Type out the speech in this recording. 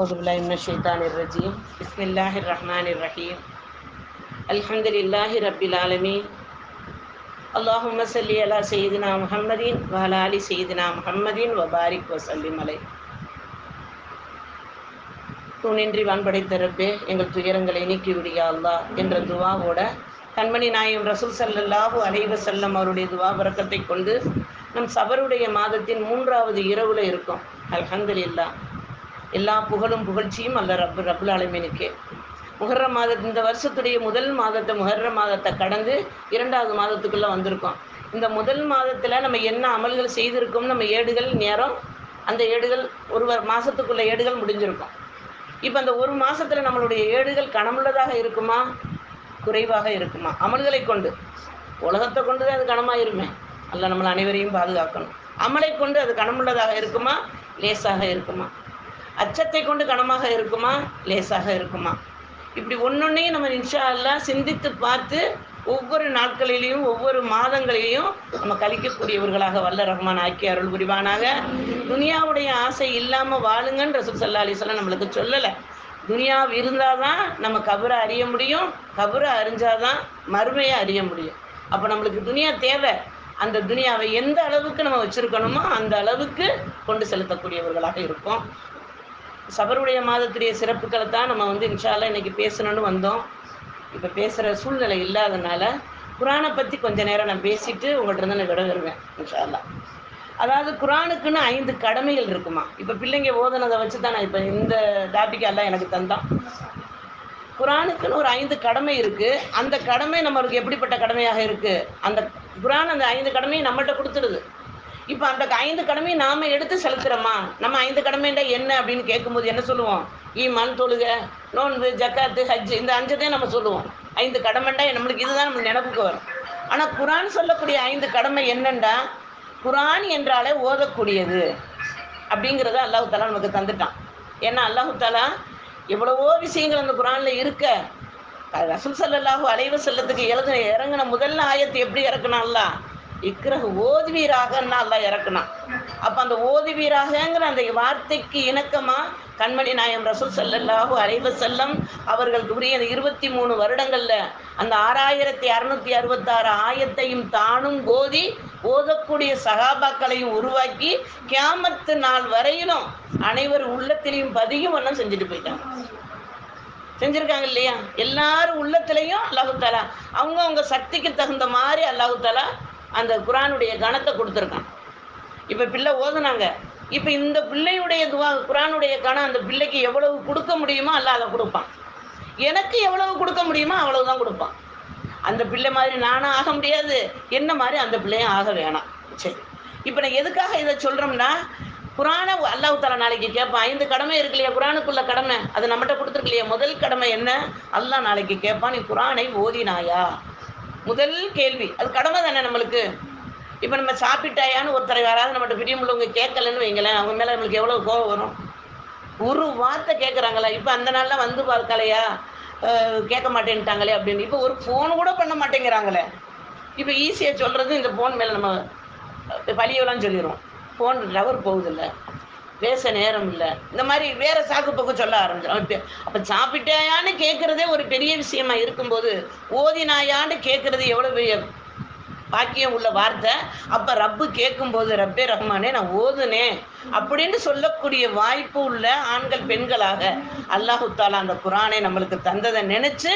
அவுபுல்லாஷானிர்ரஜீம் பிஸ்மில்லாஹிர் ரஹ்மான் ரஹீம் அல்ஹம்துலில்லாஹி ரபில் ஆலமீன் அல்லாஹும் சல்லி அலா செய்தினா முஹம்மதின் வலாலி செய்தினா முஹம்மதின் வபாரிக் வசல்லிம் அலை துணின்றி வான்படைத்தரப்பே எங்கள் துயரங்களை நீக்கிவிடியா அல்லா என்ற துவாவோட கண்மணி நாயம் ரசூல் சல்லல்லாஹூ அலைவ செல்லம் அவருடைய துவா வரக்கத்தை கொண்டு நம் சபருடைய மாதத்தின் மூன்றாவது இரவுல இருக்கும். அல்ஹம்துலில்லா எல்லா புகழும் புகழ்ச்சியும் அல்ல ரப்பு ரப்புல் ஆலமீனுக்கே. முஹர்ர மாதத்து இந்த வருஷத்துடைய முதல் மாதத்தை முஹர்ர மாதத்தை கடந்து இரண்டாவது மாதத்துக்குள்ள வந்திருக்கோம். இந்த முதல் மாதத்துல நம்ம என்ன அமல்கள் செய்திருக்கோம் நம்ம ஏடுகள் நேரம் அந்த ஏடுகள் ஒரு வ- மாசத்துக்குள்ள ஏடுகள் முடிஞ்சிருக்கும். இப்போ அந்த ஒரு மாசத்துல நம்மளுடைய ஏடுகள் கனமுள்ளதாக இருக்குமா? குறைவாக இருக்குமா? அமல்களை கொண்டு. உலகத்தை கொண்டு தான் அது கனமாயிருமே. அல்ல நம்மளை அனைவரையும் பாதுகாக்கணும். அமலை கொண்டு அது கனமுள்ளதாக இருக்குமா? லேசாக இருக்குமா? அச்சத்தை கொண்டு கனமாக இருக்குமா? லேசாக இருக்குமா? இப்படி ஒன்றொன்னையும் நம்ம இன்ஷா அல்லா சிந்தித்து பார்த்து ஒவ்வொரு நாட்களிலையும் ஒவ்வொரு மாதங்களிலையும் நம்ம கழிக்கக்கூடியவர்களாக வல்ல ரஹ்மான் ஆக்கி அருள் புரிவானாக. துனியாவுடைய ஆசை இல்லாமல் வாழுங்கன்னு ரசூல் சல்லா அலிஸ்லாம் நம்மளுக்கு சொல்லலை. துனியா இருந்தாதான் நம்ம கபரை அறிய முடியும் கபரை அறிஞ்சாதான் மறுமையை அறிய முடியும். அப்போ நம்மளுக்கு துனியா தேவை. அந்த துனியாவை எந்த அளவுக்கு நம்ம வச்சுருக்கணுமோ அந்த அளவுக்கு கொண்டு செலுத்தக்கூடியவர்களாக இருக்கும் சபருடைய மாதத்துடைய சிறப்புகளை தான் நம்ம வந்து இன்ஷால்லா இன்னைக்கு பேசணும்னு வந்தோம். இப்போ பேசுகிற சூழ்நிலை இல்லாதனால குரானை பற்றி கொஞ்ச நேரம் நான் பேசிட்டு உங்கள்கிட்ட இருந்து நான் விட வருவேன் இன்ஷால்லா அதாவது குரானுக்குன்னு ஐந்து கடமைகள் இருக்குமா? இப்போ பிள்ளைங்க ஓதுனதை வச்சு தான் நான் இப்போ இந்த டாபிக்கெல்லாம் எனக்கு தந்தான் குரானுக்குன்னு ஒரு ஐந்து கடமை இருக்கு. அந்த கடமை நம்மளுக்கு எப்படிப்பட்ட கடமையாக இருக்கு? அந்த குரான் அந்த ஐந்து கடமையை நம்மள்ட்ட கொடுத்துடுது. இப்போ அந்த ஐந்து கடமையை நாம எடுத்து செலுத்துறோமா? நம்ம ஐந்து கடமைண்டா என்ன அப்படின்னு கேட்கும்போது என்ன சொல்லுவோம்? ஈமான் தொழுக நோன்பு ஜக்காத்து ஹஜ் இந்த அஞ்சதையும் நம்ம சொல்லுவோம். ஐந்து கடமைண்டா நம்மளுக்கு இதுதான் நம்ம நினைப்புக்கு வரும். ஆனால் குரான் சொல்லக்கூடிய ஐந்து கடமை என்னண்டா குரான் என்றாலே ஓதக்கூடியது அப்படிங்கிறத அல்லாஹு தாலா நமக்கு தந்துட்டான். ஏன்னா அல்லாஹு தாலா எவ்வளவோ விஷயங்கள் அந்த குரான்ல இருக்க. ரசூல் ஸல்லல்லாஹு அலைஹி செல்லத்துக்கு எழுதின இறங்கின முதல் ஆயத்து எப்படி இறக்குனான்ல இக்ரஹ் ஓதுவீராகன்னா நல்லா இறக்குனான் அப்போ அந்த ஓதுவீராகங்கிற அந்த வார்த்தைக்கு இணக்கமா கண்மணி நாயம் ரசூல் ஸல்லல்லாஹு அலைஹி செல்லம் அவர்களுக்கு உரிய இருபத்தி மூணு வருடங்களில் அந்த ஆறாயிரத்தி அறுநூத்தி அறுபத்தாறு ஆயத்தையும் தானும் கோதி ஓதக்கூடிய சகாபாக்களையும் உருவாக்கி கியாமத்து நாள் வரையிலும் அனைவர் உள்ளத்திலையும் பதியும் வண்ணம் செஞ்சுட்டு போயிட்டாங்க. செஞ்சுருக்காங்க இல்லையா? எல்லாரும் உள்ளத்திலையும் அல்லாஹு தாலா அவங்கவுங்க சக்திக்கு தகுந்த மாதிரி அல்லாஹு தாலா அந்த குரானுடைய கணத்தை கொடுத்துருக்கான். இப்போ பிள்ளை ஓதுனாங்க. இப்போ இந்த பிள்ளையுடைய துவா குரானுடைய கணம் அந்த பிள்ளைக்கு எவ்வளவு கொடுக்க முடியுமோ அல்லாஹ் அதை கொடுப்பான். எனக்கு எவ்வளவு கொடுக்க முடியுமோ அவ்வளவுதான் கொடுப்பான். அந்த பிள்ளை மாதிரி நானும் ஆக முடியாது. என்ன மாதிரி அந்த பிள்ளையும் ஆக வேணாம். சரி. இப்போ நான் எதுக்காக இதை சொல்கிறோம்னா குரானை அல்லாஹ் தாலா நாளைக்கு கேட்பான் ஐந்து கடமை இருக்கு இல்லையா? குரானுக்குள்ள கடமை. அது நம்மகிட்ட கொடுத்துருக்கு இல்லையா? முதல் கடமை என்ன? அல்லாஹ் நாளைக்கு கேட்பான் நீ குரானை ஓதினாயா? முதல் கேள்வி. அது கடமை தானே நம்மளுக்கு? இப்போ நம்ம சாப்பிட்டாயான்னு ஒருத்தரை யாராவது நம்மகிட்ட பிரியமுள்ளவங்க கேட்கலன்னு வைங்களேன் அவங்க மேலே நம்மளுக்கு எவ்வளோ கோவம் வரும்? ஒரு வார்த்தை கேட்குறாங்களா இப்போ அந்த நாளில் வந்து பார்க்கலையா? கேட்க மாட்டேன்ட்டாங்களே அப்படின்னு. இப்போ ஒரு ஃபோன் கூட பண்ண மாட்டேங்கிறாங்களே. இப்போ ஈஸியாக சொல்கிறது இந்த ஃபோன் மேலே நம்ம பழியெல்லாம் சொல்லிடுவோம் ஃபோன் டவர் போகுதில்ல. பேச நேரம் இல்லை இந்த மாதிரி வேற சாக்கு போக்கு சொல்ல ஆரம்பிச்சிடும் அப்போ சாப்பிட்டாயான்னு கேட்கறதே ஒரு பெரிய விஷயமா இருக்கும்போது ஓதினாயான்னு கேட்கறது எவ்வளோ பெரிய பாக்கியம் உள்ள வார்த்தை? அப்ப ரப்பு கேட்கும்போது ரப்பே ரஹ்மானே நான் ஓதுனேன் அப்படின்னு சொல்லக்கூடிய வாய்ப்பு உள்ள ஆண்கள் பெண்களாக அல்லாஹு தாலா அந்த குரானை நம்மளுக்கு தந்ததை நினைச்சு